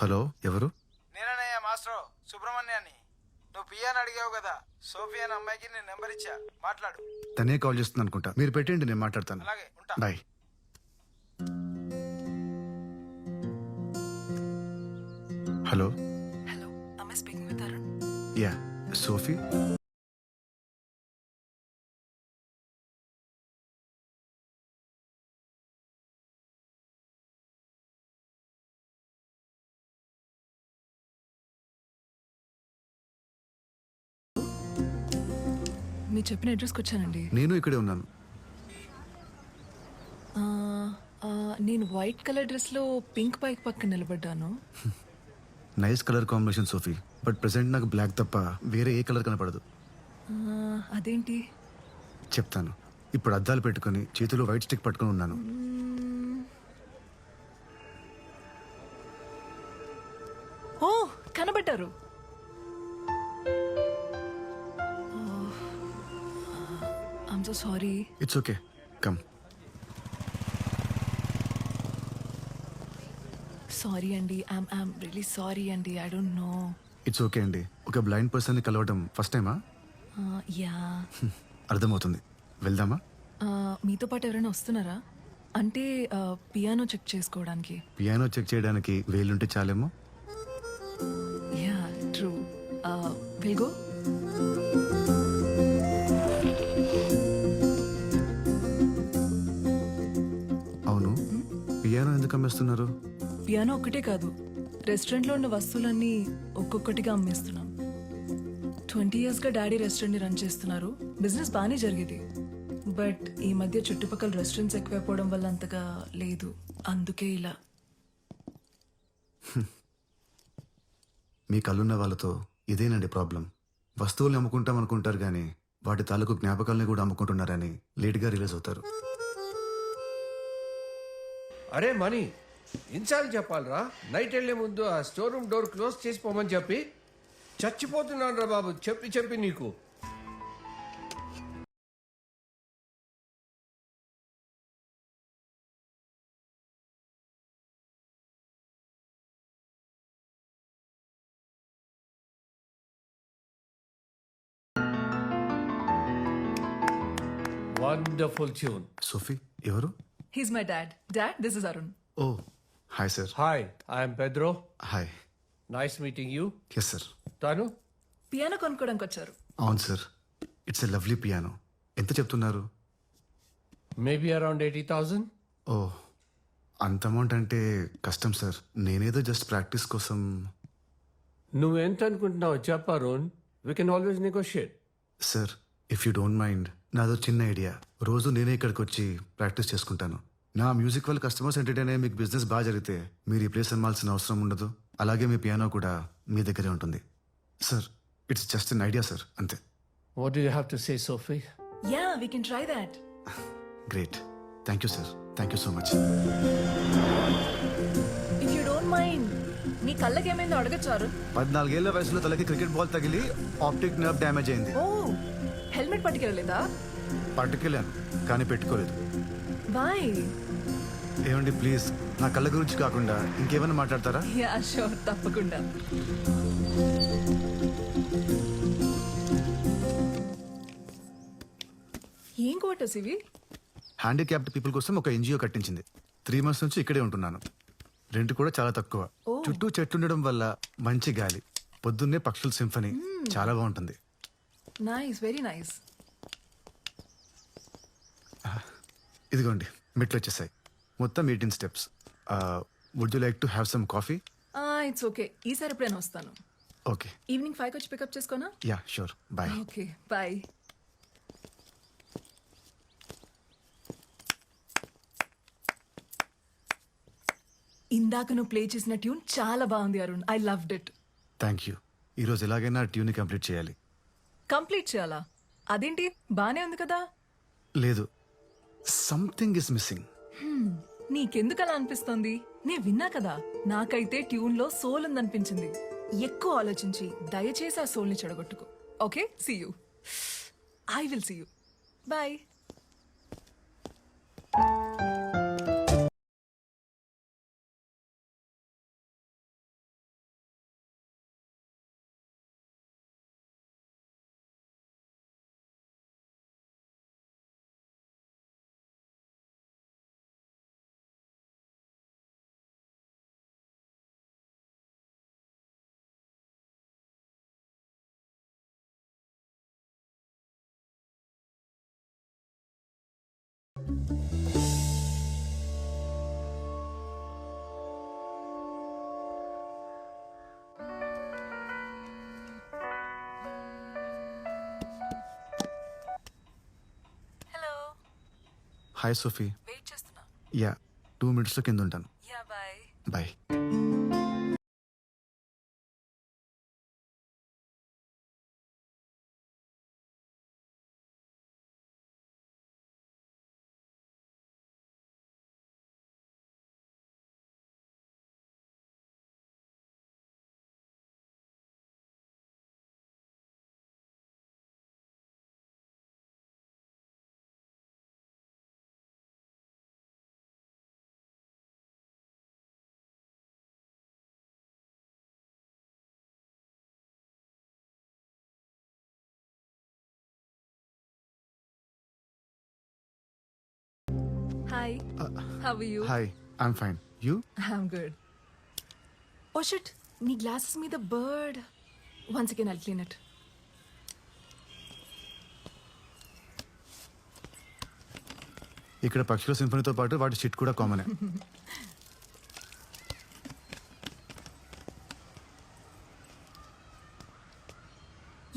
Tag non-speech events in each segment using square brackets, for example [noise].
Hello ఎవరు? నేననయ్య master సుబ్రహ్మణ్యాన్ని. నువ్వు పియాని అడిగావు కదా సోఫియా అనే అమ్మాయికి నేను నెంబర్ ఇచ్చా. మాట్లాడు. తనే కాల్ చేస్తుంది అనుకుంటా మీరు పెట్టండి నేను మాట్లాడతాను. అలాగే ఉంటా. Bye. Hello? Hello am I speaking with Arun? Yeah Sophie? మీరు చెప్పిన అడ్రస్కి వచ్చానండి. నేను ఇక్కడే ఉన్నాను. ఆ, ఆ, నేను వైట్ కలర్ డ్రెస్లో పింక్ బైక్ పక్కన నిలబడ్డాను. [laughs] Nice colour combination Sophie. But present నాకు బ్లాక్ తప్ప వేరే ఏ కలర్ కనపడదు. ఆ, అదేంటి? చెప్తాను. ఇప్పుడు అద్దాలు పెట్టుకొని చేతిలో వైట్ స్టిక్ పట్టుకొని ఉన్నాను. ఓ కనబడ్డారు. I'm so sorry it's okay come sorry అండి ఐమ్ ఐమ్ రియలీ సారీ అండి I don't know it's okay అండి ఒక బ్లైండ్ పర్సన్ని కలవడం ఫస్ట్ టైమా యా అర్థమవుతుంది. వెళ్దామా? మీతో పాటు ఎవరైనా వస్తున్నారా? అంటే పియానో చెక్ చేసుకోవడానికి. పియానో చెక్ చేయడానికి వేలుంటే చాలేమో? Yeah true will go piano ఎందుకు అమ్మేస్తున్నారు? పియానో ఒక్కటే కాదు. రెస్టారెంట్లో ఉన్న వస్తువులన్నీ ఒక్కొక్కటిగా అమ్మేస్తున్నాం. ట్వంటీ ఇయర్స్గా డాడీ రెస్టారెంట్ని రన్ చేస్తున్నారు. బిజినెస్ బాగానే జరిగేది. బట్ ఈ మధ్య చుట్టుపక్కల రెస్టారెంట్స్ ఎక్కువైపోవడం వల్ల అంతగా లేదు. అందుకే ఇలా. మీ కళ్ళున్న వాళ్ళతో ఇదేనండి ప్రాబ్లం వస్తువుల్ని అమ్ముకుంటాం అనుకుంటారు కానీ వాటి తాలూకు జ్ఞాపకాలని కూడా అమ్ముకుంటున్నారని లేట్గా రిలీజ్ అవుతారు. అరే మనీ ఇన్సార్లు చెప్పాలరా? నైట్ వెళ్ళే ముందు ఆ స్టోర్ రూమ్ డోర్ క్లోజ్ చేసిపోమని చెప్పి. చచ్చిపోతున్నాను రా బాబు చెప్పి చెప్పి నీకు. వండర్ఫుల్ ట్యూన్ సోఫీ ఎవరు? He's my dad dad this is Arun oh hi sir hi I'm Pedro hi nice meeting you yes sir తాను పియానో కొనుక్కోడానికి వచ్చారు. అవును sir it's a lovely piano ఎంత చెప్తున్నారు? Maybe around eighty thousand oh అంత amount అంటే కష్టం sir నేనేదో జస్ట్ ప్రాక్టీస్ కోసం. నువ్వు ఎంత అనుకుంటున్నావు చెప్పా రోన్ we can always negotiate sir if you don't mind నాదో చిన్న ఐడియా. రోజు నేనే ఇక్కడికి వచ్చి ప్రాక్టీస్ చేసుకుంటాను. నా మ్యూజిక్ వల్ల కస్టమర్స్ ఎంటర్టైన్ అయ్యే మీకు బిజినెస్ బాగా జరిగితే మీరు ఈ ప్లేస్ అమ్మాల్సిన అవసరం ఉండదు. అలాగే మీ పియానో కూడా మీ దగ్గరే ఉంటుంది. Sir it's just an idea sir అంతే. What do you have to say Sophie yeah we can try that great thank you sir thank you so much if you don't mind మీ కళ్ళకి ఏమైందో అడగచ్చు అరుణ్. పద్నాలుగేళ్ళ వయసులో తలకి క్రికెట్ బాల్ తగిలి optic nerve damage అయింది. ఓ. Helmet పట్టుకెళ్ళలేదా? పట్టుకెళ్ళాను కానీ పెట్టుకోలేదు. బాయ్ ఏమండి ప్లీజ్ నా కళ్ళ గురించి కాకుండా ఇంకేమైనా మాట్లాడతారా? యా షూర్ తప్పకుండా. ఏం క్వార్టర్స్ ఇవి హ్యాండిక్యాప్డ్ పీపుల్ కోసం ఒక ఎన్జిఓ కట్టించింది. త్రీ మంత్స్ నుంచి ఇక్కడే ఉంటున్నాను. రెంట్ కూడా చాలా తక్కువ. ఓ. చుట్టూ చెట్లు ఉండడం వల్ల మంచి గాలి పొద్దున్నే పక్షుల సింఫనీ చాలా బాగుంటుంది. నైస్ వెరీ నైస్ ఇదిగోండి మెట్లు వచ్చేసాయి. మొత్తం eighteen steps would you like to have some coffee it's okay ఈసారి ఎప్పుడైనా వస్తాను. ఓకే ఈవినింగ్ ఫైవ్కి వచ్చి pickup చేసుకోనా? Yeah sure bye okay bye ఇందాక నువ్వు ప్లే చేసిన ట్యూన్ చాలా బాగుంది Arun. I loved it thank you ఈరోజు ఎలాగైనా ట్యూన్ కంప్లీట్ చేయాలి. కంప్లీట్ చేయాలా? అదేంటి? బానే ఉంది కదా? లేదు. సంథింగ్ ఇస్ మిస్సింగ్ నీకెందుకు అలా అనిపిస్తోంది? నే విన్నా కదా. నాకైతే ట్యూన్లో సోల్ ఉందనిపించింది. ఎక్కువ ఆలోచించి దయచేసి ఆ సోల్ని చెడగొట్టుకో. Okay? See you I will see you bye hi Sophie wait చేస్తున్నా యా టూ మినిట్స్లో కింద ఉంటాను. Yeah bye bye hi how you hi I'm fine you I'm good oh shit నీ గ్లాసెస్ మీద bird once again I'll clean it ఇక్కడ పక్షుల సింఫనీతో పాటు వాటి షిట్ కూడా కామనే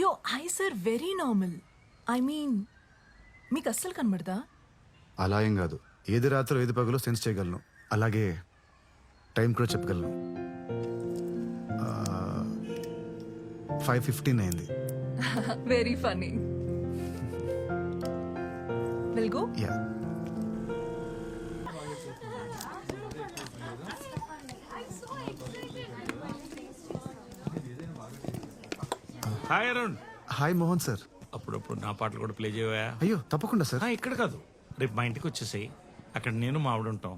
yo eyes are very normal I mean మీకు అస్సలు కనబడదా అలా ఏం కాదు. ఏది రాత్రి ఏది పగలో సెన్స్ చేయగలను. అలాగే టైం కూడా చెప్పగలను. ఫైవ్ ఫిఫ్టీన్ అయింది. Very funny will go yeah hi Arun hi Mohan sir అప్పుడప్పుడు నా పాటలు కూడా ప్లే చేయవా? అయ్యో తప్పకుండా సార్ ఇక్కడ కాదు. రేపు మా ఇంటికి వచ్చేసాయి. అక్కడ నేను మా ఆవిడ ఉంటాం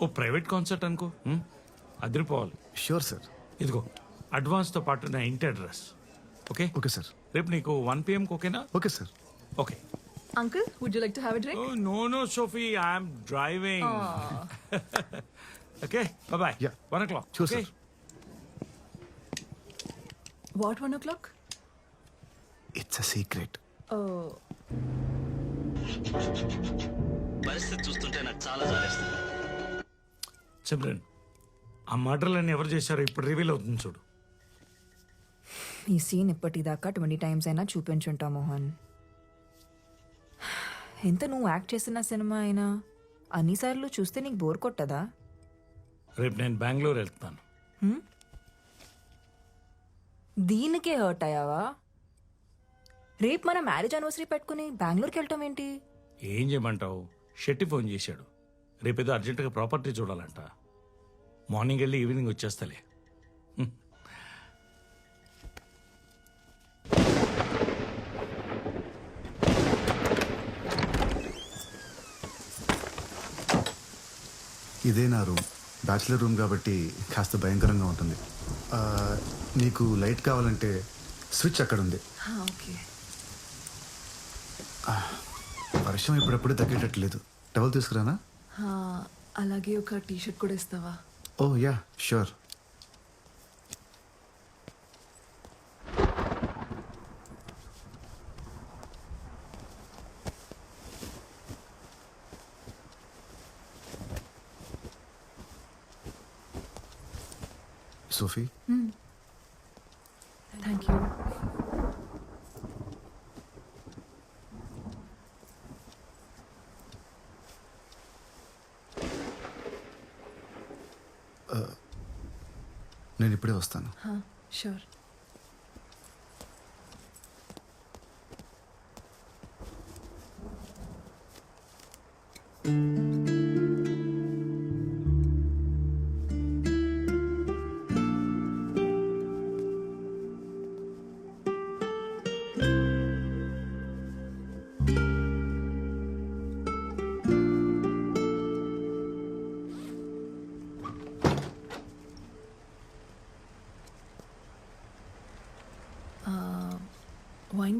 ఓ ప్రైవేట్ కాన్సర్ట్ అనుకో ఉం? అదిరిపోవాలి. షూర్ సార్ ఇదిగో అడ్వాన్స్తో పాటు నా ఇంటి అడ్రస్. ఓకే? ఓకే సార్ రేపు నీకు వన్ పిఎంకి ఓకేనా? Okay sir okay. Uncle would you like to have a drink no no Sophie I'm driving [laughs] okay bye Yeah. One o'clock Sure, sir. What one o'clock it's a secret పరిస్థితి చూస్తుంటే నాకు చాలా జాలేస్తుంది. సిమ్రన్ ఆ మర్డర్లన్నీ ఎవరు చేశారో ఇప్పుడు రివీల్ అవుతుంది చూడు. ఈ సీన్ ఇప్పటిదాకా ట్వంటీ టైమ్స్ అయినా చూపించుంటా మోహన్. ఎంత నువ్వు యాక్ట్ చేసిన సినిమా అయినా అన్నిసార్లు చూస్తే నీకు బోర్ కొట్టదా? రేపు నేను బెంగళూరు వెళ్తున్నాను దీనికే హర్ట్ అయ్యావా? రేపు మన మ్యారేజ్ అనివర్సరీ పెట్టుకుని బెంగళూరుకి వెళ్ళటం ఏంటి? ఏం చేయమంటావు? షెట్టి ఫోన్ చేశాడు. రేపేదో అర్జెంటుగా ప్రాపర్టీ చూడాలంట. మార్నింగ్ వెళ్ళి ఈవినింగ్ వచ్చేస్తలే. ఇదే నా రూమ్. బ్యాచిలర్ రూమ్ కాబట్టి కాస్త భయంకరంగా ఉంటుంది. ఆ, నీకు లైట్ కావాలంటే స్విచ్ అక్కడ ఉంది ఓకే. వర్షం ఇప్పుడప్పుడే తగ్గేటట్లేదు. టవల్ తీసుకురానా? అలాగే ఒక టీ షర్ట్ కూడా ఇస్తావా? ఓ yeah sure. Sophie thank you నేను ఇప్పుడే వస్తాను. షూర్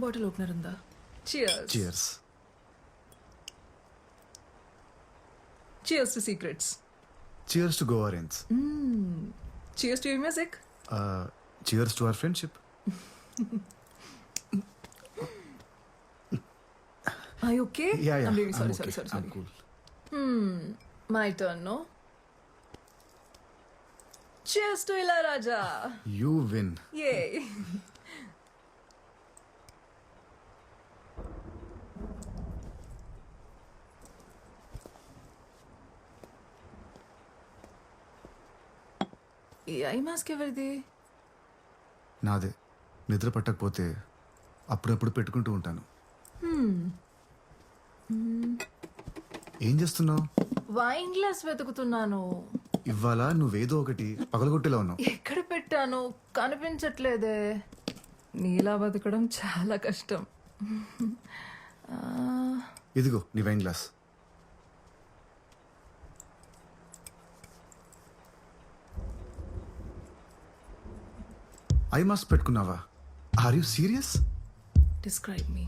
బాటిల్ ఓపెనర్ ఉందా cheers cheers cheers to secrets cheers to గోవారియన్స్ cheers to your music cheers to our friendship I okay yeah yeah sorry, sorry, sorry, sorry. Cool My turn, no? Cheers to Ilayaraja! You win Yay! [laughs] ఈ I mask ఎవరిది? నాదే. నిద్ర పట్టకపోతే అప్పుడప్పుడు పెట్టుకుంటూ ఉంటాను. ఏం చేస్తున్నావు? Wine glass వెతుకుతున్నాను. ఇవాళ నువ్వేదో ఒకటి పగలగొట్టేలా ఉన్నావు. ఎక్కడ పెట్టాను? కనిపించట్లేదే. నీలా బతకడం చాలా కష్టం. ఇదిగో నీ వైన్ గ్లాస్ ఐ మాస్క్ పెట్టుకున్నావా? Are you serious describe me